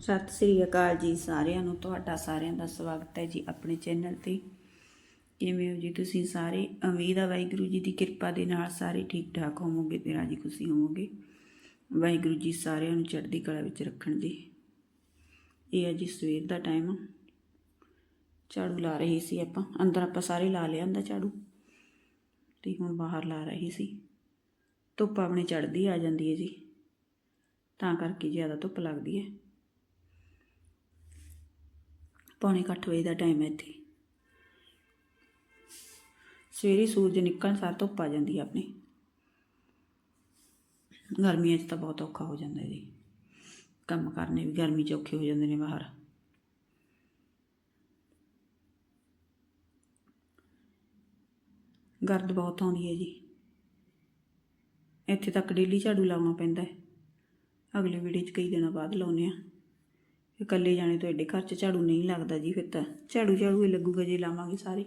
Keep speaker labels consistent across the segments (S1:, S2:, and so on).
S1: ਸਤਿ ਸ੍ਰੀ ਅਕਾਲ ਜੀ ਸਾਰਿਆਂ ਨੂੰ, ਤੁਹਾਡਾ ਸਾਰਿਆਂ ਦਾ ਸਵਾਗਤ ਹੈ ਜੀ ਆਪਣੇ ਚੈਨਲ ਤੇ। ਕਿਵੇਂ ਹੋ ਜੀ ਤੁਸੀਂ ਸਾਰੇ? ਉਮੀਦ ਆ ਵਾਹਿਗੁਰੂ ਜੀ ਦੀ ਕਿਰਪਾ ਦੇ ਨਾਲ ਸਾਰੇ ਠੀਕ ਠਾਕ ਹੋਵੋਗੇ ਤੇ ਰਾਜੀ ਖੁਸ਼ੀ ਹੋਵੋਗੇ। ਵਾਹਿਗੁਰੂ ਜੀ ਸਾਰਿਆਂ ਨੂੰ ਚੜ੍ਹਦੀ ਕਲਾ ਵਿੱਚ ਰੱਖਣ ਜੀ। ਇਹ ਹੈ ਜੀ ਸਵੇਰ ਦਾ ਟਾਈਮ ਝਾੜੂ ਲਾ ਰਹੀ ਸੀ ਆਪਾਂ। ਅੰਦਰ ਆਪਾਂ ਸਾਰੇ ਲਾ ਲਿਆ ਹੁੰਦਾ ਝਾੜੂ। ਤੇ ਹੁਣ ਬਾਹਰ ਲਾ ਰਹੀ ਸੀ। ਧੁੱਪ ਆਪਣੇ ਚੜ੍ਹਦੀ ਆ ਜਾਂਦੀ ਹੈ ਜੀ। ਤਾਂ ਕਰਕੇ ਜ਼ਿਆਦਾ ਧੁੱਪ ਲੱਗਦੀ ਹੈ। ਪੌਣੇ ਕੁ ਅੱਠ ਵਜੇ ਦਾ ਟਾਈਮ ਹੈ ਇੱਥੇ। ਸਵੇਰੇ ਸੂਰਜ ਨਿਕਲਣ ਸਾਰ ਧੁੱਪ ਆ ਜਾਂਦੀ ਹੈ ਆਪਣੀ। ਗਰਮੀਆਂ 'ਚ ਤਾਂ ਬਹੁਤ ਔਖਾ ਹੋ ਜਾਂਦਾ ਹੈ ਜੀ ਕੰਮ ਕਰਨੇ ਵੀ ਗਰਮੀ 'ਚ ਔਖੇ ਹੋ ਜਾਂਦੇ ਨੇ ਬਾਹਰ। ਗਰਦ ਬਹੁਤ ਆਉਂਦੀ ਹੈ ਜੀ। ਇੱਥੇ ਤੱਕ ਡੇਲੀ ਝਾੜੂ ਲਾਉਣਾ ਪੈਂਦਾ ਹੈ। ਅਗਲੇ ਵੀਡੀਓ 'ਚ ਕਈ ਦਿਨਾਂ ਬਾਅਦ ਲਾਉਨੇ ਆ ਇਕੱਲੇ ਜਾਣੇ ਤੋਂ ਐਡੇ ਘਰ 'ਚ ਝਾੜੂ ਨਹੀਂ ਲੱਗਦਾ ਜੀ ਫਿਰ ਤਾਂ। ਝਾੜੂ ਝਾੜੂ ਹੀ ਲੱਗੂਗਾ ਜੇ ਲਾਵਾਂਗੇ ਸਾਰੇ।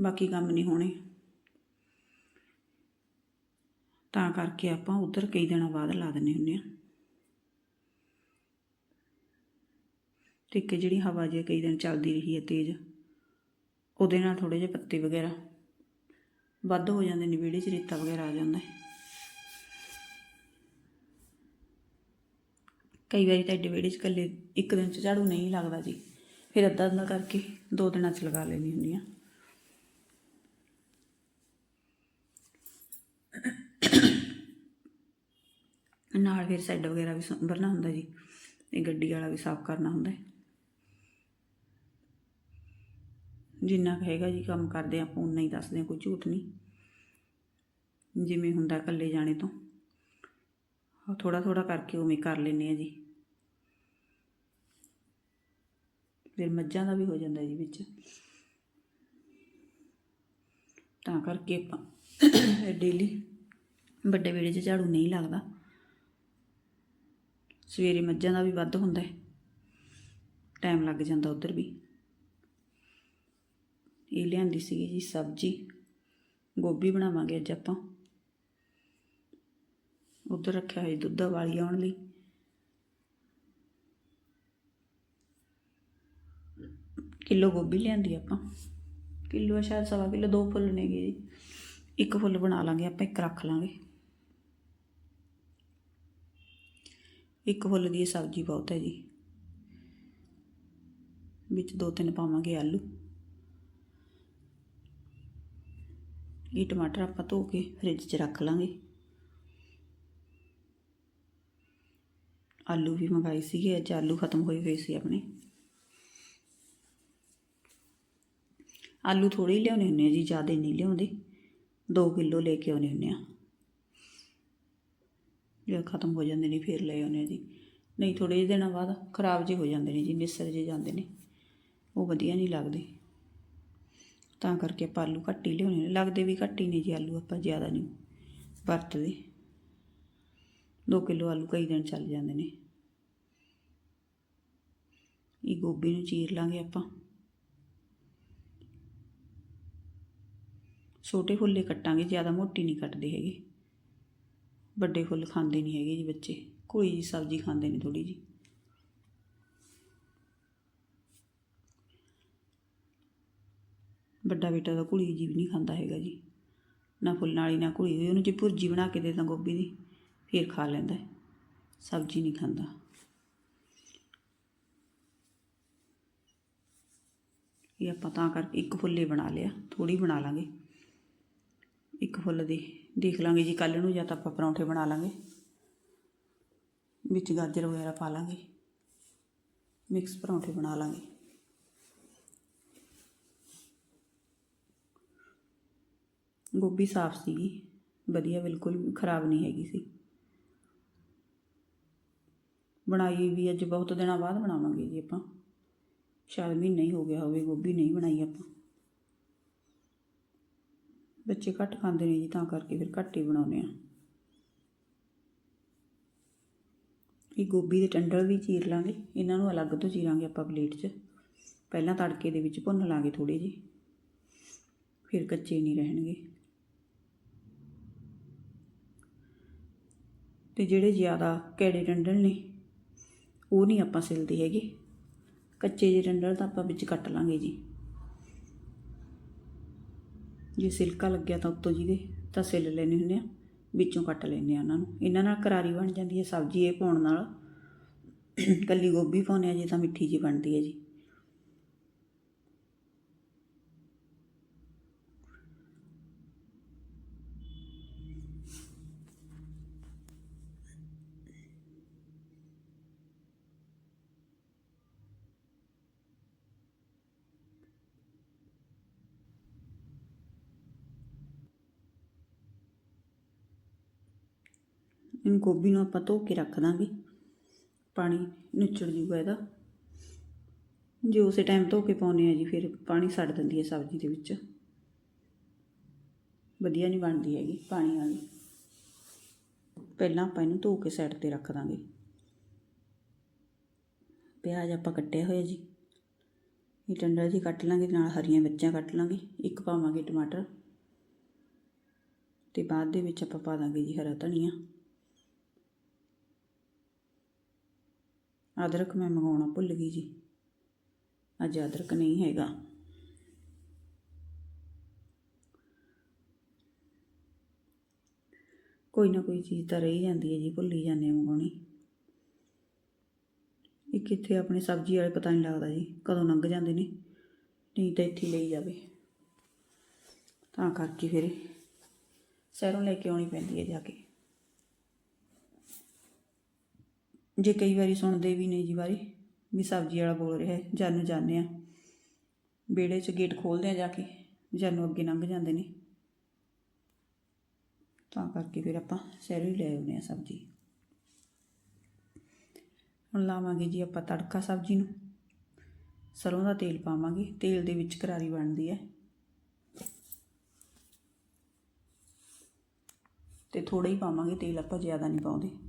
S1: ਬਾਕੀ ਕੰਮ ਨਹੀਂ ਹੋਣੇ। ਤਾਂ ਕਰਕੇ ਆਪਾਂ ਉਧਰ ਕਈ ਦਿਨਾਂ ਬਾਅਦ ਲਾ ਦਿੰਨੇ ਹੁੰਨੇ ਆ ਤੇ ਇੱਕ ਜਿਹੜੀ ਹਵਾ ਜੇ ਕਈ ਦਿਨ ਚੱਲਦੀ ਰਹੀ ਹੈ ਤੇਜ਼, ਉਹਦੇ ਨਾਲ ਥੋੜੇ ਜਿਹੇ ਪੱਤੇ ਵਗੈਰਾ ਵੱਧ ਹੋ ਜਾਂਦੇ ਨੇ, ਵਿਹੜੇ 'ਚ ਰੇਤਾ ਵਗੈਰਾ ਆ ਜਾਂਦਾ ਹੈ। ਕਈ ਵਾਰੀ ਤਾਂ ਐਡੇ ਵਿਹੜੇ 'ਚ ਇਕੱਲੇ ਇੱਕ ਦਿਨ 'ਚ ਝਾੜੂ ਨਹੀਂ ਲੱਗਦਾ ਜੀ। ਫਿਰ ਅੱਧਾ ਅੱਧਾ ਕਰਕੇ ਦੋ ਦਿਨਾਂ 'ਚ ਲਗਾ ਲੈਣੀ ਹੁੰਦੀ ਆ ਨਾਲ ਫਿਰ ਸੈੱਡ ਵਗੈਰਾ ਵੀ ਸੰਭਰਨਾ ਹੁੰਦਾ ਜੀ। ਇਹ ਗੱਡੀ ਵਾਲਾ ਵੀ ਸਾਫ਼ ਕਰਨਾ ਹੁੰਦਾ ਜਿੰਨਾ ਕੁ ਹੈਗਾ ਜੀ ਕੰਮ ਕਰਦੇ ਆਪਾਂ ਉਨਾ ਹੀ ਦੱਸਦੇ ਹਾਂ, ਕੋਈ ਝੂਠ ਨਹੀਂ। ਜਿਵੇਂ ਹੁੰਦਾ ਇਕੱਲੇ ਜਾਣੇ ਤੋਂ। ਥੋੜਾ ਥੋੜਾ ਕਰਕੇ ਉਵੇਂ ਕਰ ਲੈਨੇ ਆ ਜੀ। ਫਿਰ ਮੱਝਾਂ ਦਾ ਵੀ ਹੋ ਜਾਂਦਾ ਜੀ ਵਿੱਚ। ਤਾਂ ਕਰਕੇ ਆਪਾਂ ਡੇਲੀ ਵੱਡੇ ਵੇੜੇ 'ਚ ਝਾੜੂ ਨਹੀਂ ਲੱਗਦਾ। ਸਵੇਰੇ ਮੱਝਾਂ ਦਾ ਵੀ ਵੱਧ ਹੁੰਦਾ ਹੈ। ਟਾਈਮ ਲੱਗ ਜਾਂਦਾ ਉਧਰ ਵੀ। ਇਹ ਲਿਆਂਦੀ ਸੀਗੀ ਜੀ ਸਬਜ਼ੀ। ਗੋਭੀ ਬਣਾਵਾਂਗੇ ਅੱਜ ਆਪਾਂ। ਉਧਰ ਰੱਖਿਆ ਹੈ ਦੁੱਧ ਵਾਲੀ ਆਉਣ ਲਈ। ਕਿਲੋ ਗੋਭੀ ਲਿਆਂਦੀ ਆਪਾਂ। ਕਿਲੋ ਸ਼ਾਇਦ ਸਵਾ ਕਿਲੋ, ਦੋ ਫੁੱਲ ਨੇਗੇ ਜੀ। ਇੱਕ ਫੁੱਲ ਬਣਾ ਲਾਂਗੇ ਆਪਾਂ, ਇੱਕ ਰੱਖ ਲਾਂਗੇ। ਇੱਕ ਫੁੱਲ ਦੀ ਇਹ ਸਬਜ਼ੀ ਬਹੁਤ ਹੈ ਜੀ। ਵਿੱਚ ਦੋ ਤਿੰਨ ਪਾਵਾਂਗੇ ਆਲੂ। ਇਹ ਟਮਾਟਰ ਆਪਾਂ ਧੋ ਕੇ ਫ੍ਰਿਜ 'ਚ ਰੱਖ ਲਾਂਗੇ। ਆਲੂ ਵੀ ਮੰਗਾਏ ਸੀਗੇ, ਅੱਜ ਆਲੂ ਖਤਮ ਹੋਏ ਹੋਏ ਸੀ ਆਪਣੇ। ਆਲੂ ਥੋੜੇ ਹੀ ਲਿਆਉਣੇ ਹੁੰਦੇ ਆ ਜੀ, ਜ਼ਿਆਦਾ ਨਹੀਂ ਲਿਆਉਂਦੇ। 2 ਕਿਲੋ ਲੈ ਕੇ ਆਉਣੇ ਹੁੰਦੇ ਆ। ਜੇ ਖਤਮ ਹੋ ਜਾਂਦੇ ਨੇ, ਫਿਰ ਲੈ ਆਉਣੇ ਆ ਜੀ। ਨਹੀਂ ਥੋੜੇ ਜਿਹੇ ਦਿਨਾਂ ਬਾਅਦ ਖਰਾਬ ਜਿਹੇ ਹੋ ਜਾਂਦੇ ਨੇ ਜੀ ਨਿਸਰ ਜੇ ਜਾਂਦੇ ਨੇ। ਉਹ ਵਧੀਆ ਨਹੀਂ ਲੱਗਦੇ। ਤਾਂ ਕਰਕੇ ਆਪਾਂ ਆਲੂ ਘੱਟ ਹੀ ਲਿਆਉਣੇ ਨੇ। ਲੱਗਦੇ ਵੀ ਘੱਟ ਹੀ ਨੇ ਜੀ ਆਲੂ, ਆਪਾਂ ਜ਼ਿਆਦਾ ਨਹੀਂ ਵਰਤਦੇ। 2 ਕਿਲੋ ਆਲੂ ਕਈ ਦਿਨ ਚੱਲ ਜਾਂਦੇ ਨੇ। ਇਹ ਗੋਭੀ ਨੂੰ ਚੀਰ ਲਾਂਗੇ ਆਪਾਂ। ਛੋਟੇ ਫੁੱਲੇ ਕੱਟਾਂਗੇ, ਜ਼ਿਆਦਾ ਮੋਟੀ ਨਹੀਂ ਕੱਟਦੇ ਹੈਗੇ। ਵੱਡੇ ਫੁੱਲ ਖਾਂਦੇ ਨਹੀਂ ਹੈਗੇ ਜੀ ਬੱਚੇ, ਕੋਈ ਜੀ ਸਬਜ਼ੀ ਖਾਂਦੇ ਨੇ ਥੋੜੀ ਜੀ। ਵੱਡਾ ਬੇਟਾ ਤਾਂ ਕੁੜੀ ਜੀ ਵੀ ਨਹੀਂ ਖਾਂਦਾ ਹੈਗਾ ਜੀ। ਨਾ ਫੁੱਲਾਂ ਵਾਲੀ, ਨਾ ਕੁੜੀ ਹੋਈ, ਉਹਨੂੰ ਜੇ ਭੁਰਜੀ ਬਣਾ ਕੇ ਦੇ ਦਾਂ ਗੋਭੀ ਦੀ। ਫਿਰ ਖਾ ਲੈਂਦਾ ਸਬਜ਼ੀ ਨਹੀਂ ਖਾਂਦਾ। ਇਹ ਆਪਾਂ ਤਾਂ ਕਰਕੇ ਇੱਕ ਫੁੱਲੇ ਬਣਾ ਲਿਆ ਥੋੜੀ ਬਣਾ ਲਾਂਗੇ। ਇੱਕ ਫੁੱਲ ਦੀ, ਦੇਖ ਲਾਂਗੇ ਜੀ ਕੱਲ ਨੂੰ ਜਾਂ ਤਾਂ ਆਪਾਂ ਪਰੌਂਠੇ ਬਣਾ ਲਾਂਗੇ। ਵਿੱਚ ਗਾਜਰ ਵਗੈਰਾ ਪਾ ਲਾਂਗੇ। ਮਿਕਸ ਪਰੌਂਠੇ ਬਣਾ ਲਾਂਗੇ। ਗੋਭੀ ਸਾਫ਼ ਸੀਗੀ। ਵਧੀਆ, ਬਿਲਕੁਲ ਖਰਾਬ ਨਹੀਂ ਹੈਗੀ ਸੀ। ਬਣਾਈ ਵੀ ਅੱਜ ਬਹੁਤ ਦਿਨਾਂ ਬਾਅਦ ਬਣਾਵਾਂਗੇ ਜੀ ਆਪਾਂ। ਸ਼ਾਇਦ ਮਹੀਨਾ ਹੀ ਹੋ ਗਿਆ ਹੋਵੇ, ਗੋਭੀ ਨਹੀਂ ਬਣਾਈ ਆਪਾਂ। ਬੱਚੇ ਘੱਟ ਖਾਂਦੇ ਨੇ ਜੀ, ਤਾਂ ਕਰਕੇ ਫਿਰ ਘੱਟ ਹੀ ਬਣਾਉਂਦੇ ਆ। ਇਹ ਗੋਭੀ ਦੇ ਟੰਡਲ ਵੀ ਚੀਰ ਲਾਂਗੇ, ਇਹਨਾਂ ਨੂੰ ਅਲੱਗ ਤੋਂ ਚੀਰਾਂਗੇ ਆਪਾਂ ਪਲੇਟ 'ਚ। ਪਹਿਲਾਂ ਤੜਕੇ ਦੇ ਵਿੱਚ ਭੁੰਨ ਲਾਂਗੇ ਥੋੜੇ ਜਿਹੇ, ਫਿਰ ਕੱਚੇ ਨਹੀਂ ਰਹਿਣਗੇ। ਤੇ ਜਿਹੜੇ ਜ਼ਿਆਦਾ ਕੈੜੇ ਟੰਡਲ ਨੇ ਉਹ ਨਹੀਂ ਆਪਾਂ ਸਿਲਦੇ ਹੈਗੇ। ਕੱਚੇ ਜਿਹੇ ਡੰਡਲ ਤਾਂ ਆਪਾਂ ਵਿੱਚ ਕੱਟ ਲਾਂਗੇ ਜੀ। ਜੇ ਸਿਲਕਾ ਲੱਗਿਆ ਤਾਂ ਉੱਤੋਂ ਜਿਹਦੇ, ਤਾਂ ਸਿਲ ਲੈਣੇ ਹੁੰਦੇ ਆ। ਵਿੱਚੋਂ ਕੱਟ ਲੈਣੇ ਆ ਉਹਨਾਂ ਨੂੰ। ਇਹਨਾਂ ਨਾਲ ਕਰਾਰੀ ਬਣ ਜਾਂਦੀ ਹੈ ਸਬਜ਼ੀ ਇਹ ਪਾਉਣ ਨਾਲ। ਕੱਲੀ ਗੋਭੀ ਪਾਉਂਦੇ ਆ, ਜੇ ਤਾਂ ਮਿੱਠੀ ਜੀ ਬਣਦੀ ਹੈ ਜੀ। ਇਹਨੂੰ ਗੋਭੀ ਨੂੰ ਆਪਾਂ ਧੋ ਕੇ ਰੱਖ ਦਾਂਗੇ। ਪਾਣੀ ਨੁੱਚੜ ਜੂਗਾ ਇਹਦਾ। ਜੇ ਉਸੇ ਟਾਈਮ ਧੋ ਕੇ ਪਾਉਨੇ ਆ ਜੀ, ਫਿਰ ਪਾਣੀ ਛੱਡ ਦਿੰਦੀ ਹੈ ਸਬਜ਼ੀ ਦੇ ਵਿੱਚ। ਵਧੀਆ ਨਹੀਂ ਬਣਦੀ ਹੈਗੀ ਪਾਣੀ ਵਾਲੀ। ਪਹਿਲਾਂ ਆਪਾਂ ਇਹਨੂੰ ਧੋ ਕੇ ਸਾਈਡ ਤੇ ਰੱਖ ਦਾਂਗੇ। ਪਿਆਜ਼ ਆਪਾਂ ਕੱਟਿਆ ਹੋਇਆ ਜੀ। ਇਹ ਟੰਡਾ ਜੀ ਕੱਟ ਲਾਂਗੇ ਨਾਲ ਹਰੀਆਂ ਮਿਰਚਾਂ ਕੱਟ ਲਾਂਗੇ। ਇੱਕ ਪਾਵਾਂਗੇ ਟਮਾਟਰ। ਤੇ ਬਾਅਦ ਦੇ ਵਿੱਚ ਆਪਾਂ ਪਾ ਦਾਂਗੇ ਜੀ ਹਰਾ ਧਨੀਆ। ਅਦਰਕ ਮੈਂ ਮੰਗਾਉਣਾ ਭੁੱਲ ਗਈ ਜੀ। ਅੱਜ ਅਦਰਕ ਨਹੀਂ ਹੈਗਾ। ਕੋਈ ਨਾ ਕੋਈ ਚੀਜ਼ ਤਾਂ ਰਹੀ ਜਾਂਦੀ ਹੈ ਜੀ, ਭੁੱਲੀ ਜਾਂਦੇ ਮੰਗਾਉਣੀ ਇਹ ਕਿੱਥੇ ਆਪਣੇ ਸਬਜ਼ੀ ਵਾਲੇ ਪਤਾ ਨਹੀਂ ਲੱਗਦਾ ਜੀ, ਕਦੋਂ ਲੰਘ ਜਾਂਦੇ ਨੇ, ਨਹੀਂ ਤਾਂ ਇੱਥੇ ਲਈ ਜਾਵੇ। ਤਾਂ ਕਰਕੇ ਫਿਰ ਸ਼ਹਿਰੋਂ ਲੈ ਕੇ ਆਉਣੀ ਪੈਂਦੀ ਹੈ ਜਾ ਕੇ। ਜੇ ਕਈ ਵਾਰੀ ਸੁਣਦੇ ਵੀ ਨਹੀਂ ਜੀ ਵਾਰੀ, ਵੀ ਸਬਜ਼ੀ ਵਾਲਾ ਬੋਲ ਰਿਹਾ ਹੈ ਜਾਨੂੰ ਜਾਂਦੇ ਆ ਵਿਹੜੇ 'ਚ ਗੇਟ ਖੋਲਦੇ ਆ ਜਾ ਕੇ ਜਾਨੂੰ ਅੱਗੇ ਲੰਘ ਜਾਂਦੇ ਨੇ। ਤਾਂ ਕਰਕੇ ਫਿਰ ਆਪਾਂ ਸ਼ਹਿਰੋਂ ਹੀ ਲੈ ਆਉਂਦੇ ਆ ਸਬਜ਼ੀ। ਹੁਣ ਲਾਵਾਂਗੇ ਜੀ ਆਪਾਂ ਤੜਕਾ ਸਬਜ਼ੀ ਨੂੰ। ਸਰੋਂ ਦਾ ਤੇਲ ਪਾਵਾਂਗੇ, ਤੇਲ ਦੇ ਵਿੱਚ ਕਰਾਰੀ ਬਣਦੀ ਹੈ। ਤੇ ਥੋੜਾ ਹੀ ਪਾਵਾਂਗੇ, ਤੇਲ ਆਪਾਂ ਜ਼ਿਆਦਾ ਨਹੀਂ ਪਾਉਂਦੇ।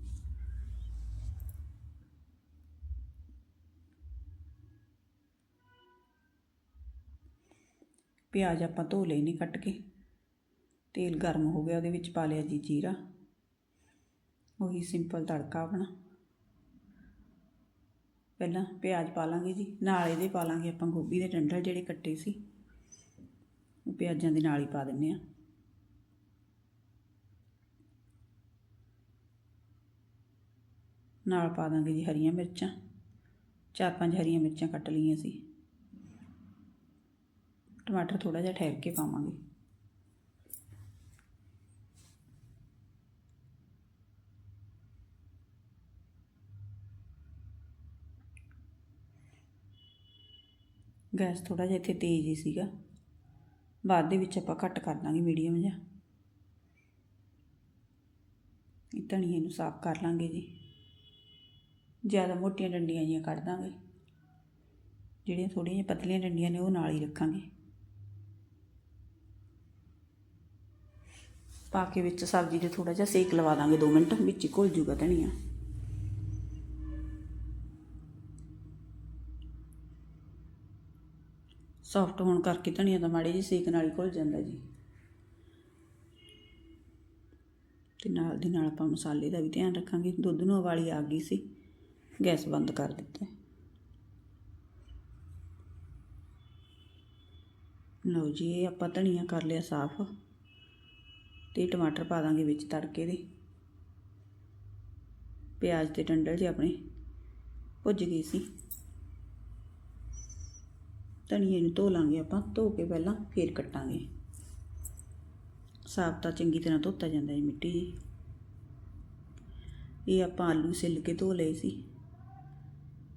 S1: ਪਿਆਜ਼ ਆਪਾਂ ਧੋ ਲਏ ਨੇ ਕੱਟ ਕੇ। ਤੇਲ ਗਰਮ ਹੋ ਗਿਆ, ਉਹਦੇ ਵਿੱਚ ਪਾ ਲਿਆ ਜੀ ਜੀਰਾ। ਉਹੀ ਸਿੰਪਲ ਤੜਕਾ ਆਪਣਾ। ਪਹਿਲਾਂ ਪਿਆਜ਼ ਪਾ ਲਾਂਗੇ ਜੀ, ਨਾਲ ਇਹਦੇ ਪਾ ਲਾਂਗੇ ਆਪਾਂ ਗੋਭੀ ਦੇ ਡੰਡਲ ਜਿਹੜੇ ਕੱਟੇ ਸੀ। ਉਹ ਪਿਆਜ਼ਾਂ ਦੇ ਨਾਲ ਹੀ ਪਾ ਦਿੰਨੇ ਆ। ਨਾਲ ਪਾ ਦਾਂਗੇ ਜੀ ਹਰੀਆਂ ਮਿਰਚਾਂ। ਚਾਰ ਪੰਜ ਹਰੀਆਂ ਮਿਰਚਾਂ ਕੱਟ ਲਈਆਂ ਸੀ। ਟਮਾਟਰ ਥੋੜਾ ਜਿਹਾ ਠਹਿਰ ਕੇ ਪਾਵਾਂਗੇ। ਗੈਸ ਥੋੜਾ ਜਿਹਾ ਇੱਥੇ ਤੇਜ਼ ਹੀ ਸੀਗਾ। ਬਾਅਦ ਦੇ ਵਿੱਚ ਆਪਾਂ ਘੱਟ ਕਰ ਦਾਂਗੇ ਮੀਡੀਅਮ ਜਿਹਾ। ਇਹ ਧਨੀਏ ਨੂੰ ਸਾਫ਼ ਕਰ ਲਾਂਗੇ ਜੀ। ਜ਼ਿਆਦਾ ਮੋਟੀਆਂ ਡੰਡੀਆਂ ਜੀਆਂ ਕੱਢ ਦਾਂਗੇ। ਜਿਹੜੀਆਂ ਥੋੜ੍ਹੀਆਂ ਜਿਹੀਆਂ ਪਤਲੀਆਂ ਡੰਡੀਆਂ ਨੇ ਉਹ ਨਾਲ ਹੀ ਰੱਖਾਂਗੇ। ਪਾ ਕੇ ਵਿੱਚ ਸਬਜ਼ੀ ਦੇ ਥੋੜਾ ਜਿਹਾ ਸੇਕ ਲਵਾ ਦਾਂਗੇ 2 ਮਿੰਟ, ਵਿੱਚ ਹੀ ਘੁਲ ਜੂਗਾ ਧਨੀਆ। ਸੌਫਟ ਹੋਣ ਕਰਕੇ ਧਨੀਆ ਦਾ ਮਾੜੀ ਜਿਹੇ ਸੇਕ ਨਾਲ ਹੀ ਘੁਲ ਜਾਂਦਾ ਜੀ। ਤੇ ਨਾਲ ਦੀ ਨਾਲ ਆਪਾਂ ਮਸਾਲੇ ਦਾ ਵੀ ਧਿਆਨ ਰੱਖਾਂਗੇ। ਦੁੱਧ ਨੂੰ ਉਬਾਲੀ ਆ ਗਈ ਸੀ, ਗੈਸ ਬੰਦ ਕਰ ਦਿੱਤਾ। ਲਓ ਜੀ, ਇਹ ਆਪਾਂ ਧਨੀਆ ਕਰ ਲਿਆ ਸਾਫ਼। ਤੇ ਟਮਾਟਰ ਪਾ ਦਾਂਗੇ ਵਿੱਚ ਤੜਕੇ ਦੇ। ਪਿਆਜ਼ ਤੇ ਟੰਡਲ ਜੇ ਆਪਣੇ ਭੁੱਜ ਗਏ ਸੀ। ਧਨੀਏ ਨੂੰ ਧੋ ਲਾਂਗੇ ਆਪਾਂ, ਧੋ ਕੇ ਪਹਿਲਾਂ ਫੇਰ ਕੱਟਾਂਗੇ। ਸਾਫ਼ ਤਾਂ ਚੰਗੀ ਤਰ੍ਹਾਂ ਧੋਤਾ ਜਾਂਦਾ ਹੈ ਮਿੱਟੀ ਜੀ। ਇਹ ਆਪਾਂ ਆਲੂ ਸਿੱਲ ਕੇ ਧੋ ਲਏ ਸੀ।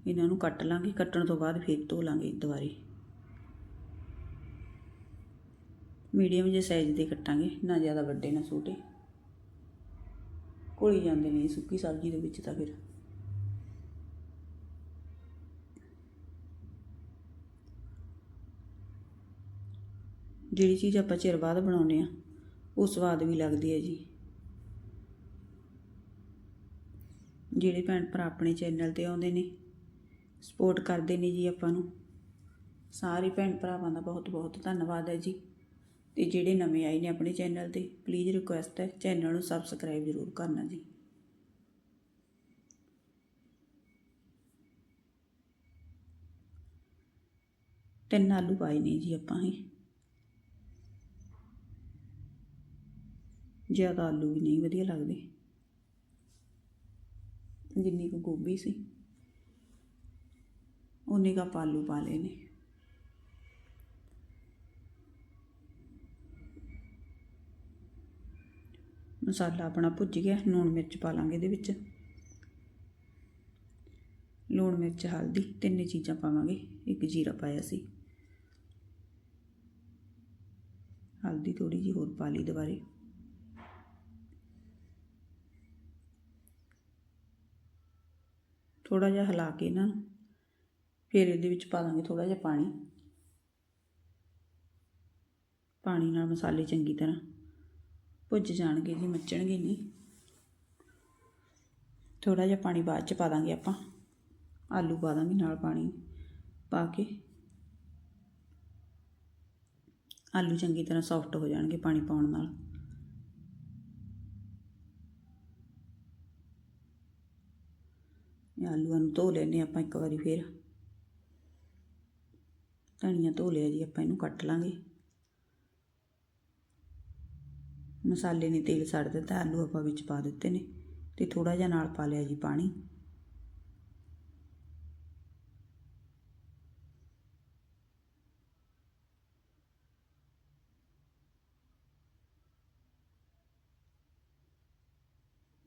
S1: ਇਹਨਾਂ ਨੂੰ ਕੱਟ ਲਾਂਗੇ, ਕੱਟਣ ਤੋਂ ਬਾਅਦ ਫੇਰ ਧੋ ਲਾਂਗੇ ਦੁਬਾਰੇ। ਮੀਡੀਅਮ ਜਿਹੇ ਸਾਈਜ਼ ਦੇ ਕੱਟਾਂਗੇ, ਨਾ ਜ਼ਿਆਦਾ ਵੱਡੇ, ਨਾ ਛੋਟੇ। ਘੁਲੀ ਜਾਂਦੇ ਨੇ ਸੁੱਕੀ ਸਬਜ਼ੀ ਦੇ ਵਿੱਚ ਤਾਂ ਫਿਰ। ਜਿਹੜੀ ਚੀਜ਼ ਆਪਾਂ ਚਿਰ ਬਾਅਦ ਬਣਾਉਂਦੇ ਆ ਉਹ ਸਵਾਦ ਵੀ ਲੱਗਦੀ ਹੈ ਜੀ। ਜਿਹੜੇ ਭੈਣ ਭਰਾ ਆਪਣੇ ਚੈਨਲ ਤੇ ਆਉਂਦੇ ਨੇ ਸਪੋਰਟ ਕਰਦੇ ਨੇ ਜੀ ਆਪਾਂ ਨੂੰ। ਸਾਰੇ ਭੈਣ ਭਰਾਵਾਂ ਦਾ ਬਹੁਤ ਬਹੁਤ ਧੰਨਵਾਦ ਹੈ ਜੀ। ਤੇ ਜਿਹੜੇ ਨਵੇਂ ਆਏ ਨੇ ਆਪਣੇ ਚੈਨਲ ਤੇ ਪਲੀਜ਼ ਰਿਕੁਐਸਟ ਹੈ, ਚੈਨਲ ਨੂੰ ਸਬਸਕ੍ਰਾਈਬ ਜ਼ਰੂਰ ਕਰਨਾ ਜੀ। ਤਿੰਨ ਆਲੂ ਪਾਏ ਨੇ ਜੀ ਆਪਾਂ ਹੀ। ਜ਼ਿਆਦਾ ਆਲੂ ਵੀ ਨਹੀਂ ਵਧੀਆ ਲੱਗਦੇ। ਜਿੰਨੀ ਕੁ ਗੋਭੀ ਸੀ ਉਨੇ ਕਾ ਪਾਲੂ ਪਾ ਲਏ ਨੇ। ਮਸਾਲਾ ਆਪਣਾ ਭੁੱਜ ਗਿਆ, ਲੂਣ ਮਿਰਚ ਪਾ ਲਾਂਗੇ ਇਹਦੇ ਵਿੱਚ। ਲੂਣ ਮਿਰਚ, ਹਲਦੀ, ਤਿੰਨੇ ਚੀਜ਼ਾਂ ਪਾਵਾਂਗੇ। ਇੱਕ ਜੀਰਾ ਪਾਇਆ ਸੀ। ਹਲਦੀ ਥੋੜੀ ਜਿਹੀ ਹੋਰ ਪਾ ਲਈ ਦੁਬਾਰੇ। ਥੋੜਾ ਜਿਹਾ ਹਿਲਾ ਕੇ ਇਹਨਾਂ ਨੂੰ, ਫਿਰ ਇਹਦੇ ਵਿੱਚ ਪਾ ਦਾਂਗੇ ਥੋੜਾ ਜਿਹਾ ਪਾਣੀ। ਪਾਣੀ ਨਾਲ ਮਸਾਲੇ ਚੰਗੀ ਤਰ੍ਹਾਂ ਭੁੱਜ ਜਾਣਗੇ ਜੀ, ਮੱਚਣਗੇ ਨਹੀਂ। ਥੋੜਾ ਜਿਹਾ ਪਾਣੀ ਬਾਅਦ ਚ ਪਾ ਦਾਂਗੇ ਆਪਾਂ। ਆਲੂ ਪਾ ਦਾਂਗੇ ਨਾਲ ਪਾਣੀ ਪਾ ਕੇ। ਆਲੂ ਚੰਗੀ ਤਰ੍ਹਾਂ ਸੌਫਟ ਹੋ ਜਾਣਗੇ ਪਾਣੀ ਪਾਉਣ ਨਾਲ। ਇਹ ਆਲੂਆਂ ਨੂੰ ਧੋ ਲੈਨੇ ਆਪਾਂ ਇੱਕ ਵਾਰੀ ਫੇਰ। ਧਨੀਆ ਧੋ ਲਿਆ ਜੀ, ਆਪਾਂ ਇਹਨੂੰ ਕੱਟ ਲਾਂਗੇ। ਮਸਾਲੇ ਨੇ ਤੇਲ ਛੱਡ ਦਿੱਤਾ, ਆਲੂ ਆਪਾਂ ਵਿੱਚ ਪਾ ਦਿੱਤੇ ਨੇ ਤੇ ਥੋੜਾ ਜਿਹਾ ਨਾਲ ਪਾ ਲਿਆ ਜੀ ਪਾਣੀ।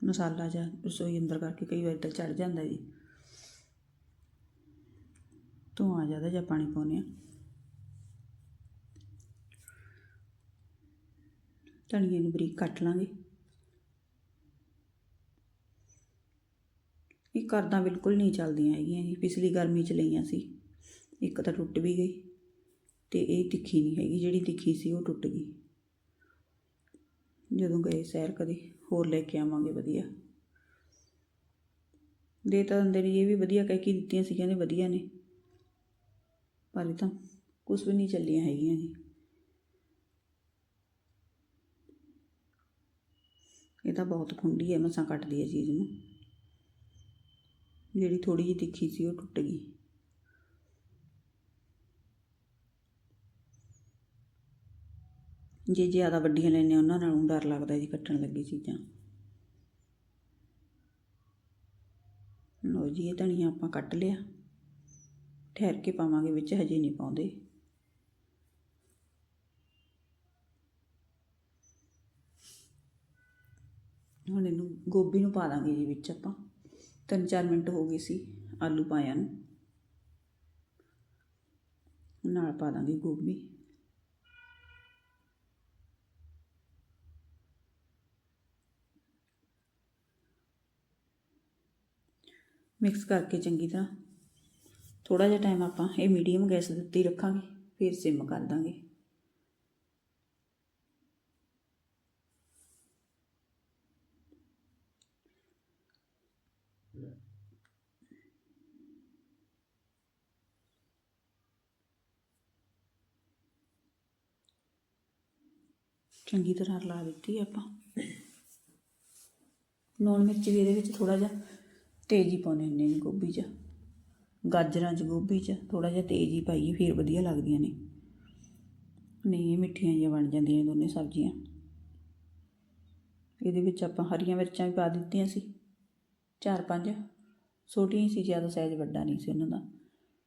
S1: ਮਸਾਲਾ ਜਾਂ ਰਸੋਈ ਅੰਦਰ ਕਰਕੇ ਕਈ ਵਾਰ ਤਾਂ ਚੜ ਜਾਂਦਾ ਜੀ। ਧੂਆਂ ਜ਼ਿਆਦਾ ਜਾਂ ਪਾਣੀ ਪਾਉਂਦੇ ਆ ਧਨੀਏ ਨੂੰ ਬਰੀਕ ਕੱਟ ਲਾਂਗੇ। ਇਹ ਕਰਦਾਂ ਬਿਲਕੁਲ ਨਹੀਂ ਚੱਲਦੀਆਂ ਹੈਗੀਆਂ ਜੀ ਪਿਛਲੀ ਗਰਮੀ ਚ ਲਈਆਂ ਸੀ। ਇੱਕ ਤਾਂ ਟੁੱਟ ਵੀ ਗਈ ਤੇ ਇਹ ਤਿੱਖੀ ਨਹੀਂ ਹੈਗੀ, ਜਿਹੜੀ ਤਿੱਖੀ ਸੀ ਉਹ ਟੁੱਟ ਗਈ। ਜਦੋਂ ਗਏ ਸੈਰ ਕਦੇ, ਹੋਰ ਲੈ ਕੇ ਆਵਾਂਗੇ ਵਧੀਆ। ਦੇ ਤਾਂ ਦਿੰਦੇ ਇਹ ਵੀ ਵਧੀਆ ਕਹਿ ਕੇ ਦਿੱਤੀਆਂ ਸੀ, ਕਹਿੰਦੇ ਵਧੀਆ ਨੇ। ਪਰ ਇਹ ਤਾਂ ਕੁਝ ਵੀ ਨਹੀਂ ਚੱਲੀਆਂ ਹੈਗੀਆਂ ਜੀ। ਇਹ ਤਾਂ ਬਹੁਤ ਖੁੰਡੀ ਹੈ, ਮਸਾਂ ਕੱਟਦੀ ਹੈ ਚੀਜ਼ ਨੂੰ। ਜਿਹੜੀ ਥੋੜੀ ਜਿਹੀ ਤਿੱਖੀ ਸੀ, ਉਹ ਟੁੱਟ ਗਈ। ਜੇ ਜ਼ਿਆਦਾ ਵੱਡੀਆਂ ਲੈਣੇ ਉਹਨਾਂ ਨਾਲੋਂ ਡਰ ਲੱਗਦਾ ਜੀ ਕੱਟਣ ਲੱਗੀ ਚੀਜ਼ਾਂ। ਲੋ ਜੀ, ਇਹ ਧਨੀਆ ਆਪਾਂ ਕੱਟ ਲਿਆ। ਠਹਿਰ ਕੇ ਪਾਵਾਂਗੇ, ਵਿੱਚ ਹਜੇ ਨਹੀਂ ਪਾਉਂਦੇ। ਹੁਣ ਇਹਨੂੰ ਗੋਭੀ ਨੂੰ ਪਾ ਦਾਂਗੇ ਜੀ ਵਿੱਚ ਆਪਾਂ। ਤਿੰਨ ਚਾਰ ਮਿੰਟ ਹੋ ਗਏ ਸੀ ਆਲੂ ਪਾਇਆ ਨੂੰ। ਨਾਲ ਪਾ ਦਾਂਗੇ ਗੋਭੀ। ਮਿਕਸ ਕਰਕੇ ਚੰਗੀ ਤਰ੍ਹਾਂ ਥੋੜਾ ਜਿਹਾ ਟਾਈਮ ਆਪਾਂ ਇਹ ਮੀਡੀਅਮ ਗੈਸ ਦੇ ਉੱਤੇ ਹੀ ਰੱਖਾਂਗੇ, ਫਿਰ ਸਿਮ ਕਰ ਦਾਂਗੇ। ਚੰਗੀ ਤਰ੍ਹਾਂ ਰਲਾ ਦਿੱਤੀ ਆਪਾਂ। ਲੂਣ ਮਿਰਚ ਵੀ ਇਹਦੇ ਵਿੱਚ ਥੋੜਾ ਜਿਹਾ ਤੇਜ਼ ਹੀ ਪਾਉਣੇ ਹੁੰਦੇ ਨੇ ਗੋਭੀ 'ਚ। ਗਾਜਰਾਂ 'ਚ ਗੋਭੀ 'ਚ ਥੋੜਾ ਜਿਹਾ ਤੇਜ਼ ਹੀ ਪਾਈਏ, ਫਿਰ ਵਧੀਆ ਲੱਗਦੀਆਂ ਨੇ। ਨਹੀਂ ਮਿੱਠੀਆਂ ਜਿਹੀਆਂ ਬਣ ਜਾਂਦੀਆਂ ਨੇ ਦੋਨੇ ਸਬਜ਼ੀਆਂ। ਇਹਦੇ ਵਿੱਚ ਆਪਾਂ ਹਰੀਆਂ ਮਿਰਚਾਂ ਵੀ ਪਾ ਦਿੱਤੀਆਂ ਸੀ। ਚਾਰ ਪੰਜ। ਛੋਟੀਆਂ ਹੀ ਸੀ, ਜ਼ਿਆਦਾ ਸਾਈਜ਼ ਵੱਡਾ ਨਹੀਂ ਸੀ ਉਹਨਾਂ ਦਾ।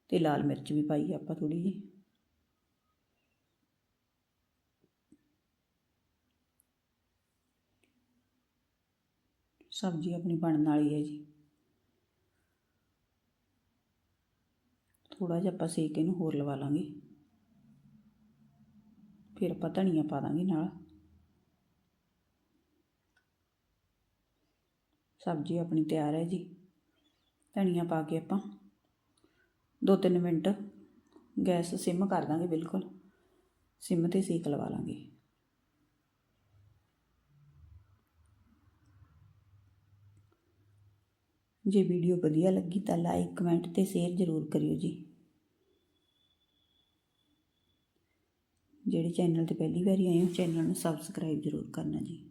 S1: ਤੇ ਲਾਲ ਮਿਰਚ ਵੀ ਪਾਈ ਆਪਾਂ ਥੋੜੀ ਜਿਹੀ। ਸਬਜ਼ੀ ਆਪਣੀ ਬਣਨ ਵਾਲੀ ਹੈ ਜੀ। ਥੋੜਾ ਜਿਹਾ ਆਪਾਂ ਸੇਕ ਇਹਨੂੰ ਹੋਰ ਲਵਾ ਲਾਂਗੇ। ਫਿਰ ਆਪਾਂ ਧਨੀਆ ਪਾ ਦਾਂਗੇ ਨਾਲ। ਸਬਜ਼ੀ ਆਪਣੀ ਤਿਆਰ ਹੈ ਜੀ। ਧਨੀਆ ਪਾ ਕੇ ਆਪਾਂ 2-3 ਮਿੰਟ ਗੈਸ ਸਿਮ ਕਰ ਦਾਂਗੇ ਬਿਲਕੁਲ। ਸਿਮ ਤੇ ਸੇਕ ਲਵਾ ਲਾਂਗੇ। ਜੇ ਵੀਡੀਓ ਵਧੀਆ ਲੱਗੀ ਤਾਂ ਲਾਈਕ ਕਮੈਂਟ ਤੇ ਸ਼ੇਅਰ ਜ਼ਰੂਰ ਕਰਿਓ ਜੀ। ਜਿਹੜੇ ਚੈਨਲ ਤੇ ਪਹਿਲੀ ਵਾਰੀ ਆਏ ਹੋ ਚੈਨਲ ਨੂੰ ਸਬਸਕ੍ਰਾਈਬ ਜ਼ਰੂਰ ਕਰਨਾ ਜੀ।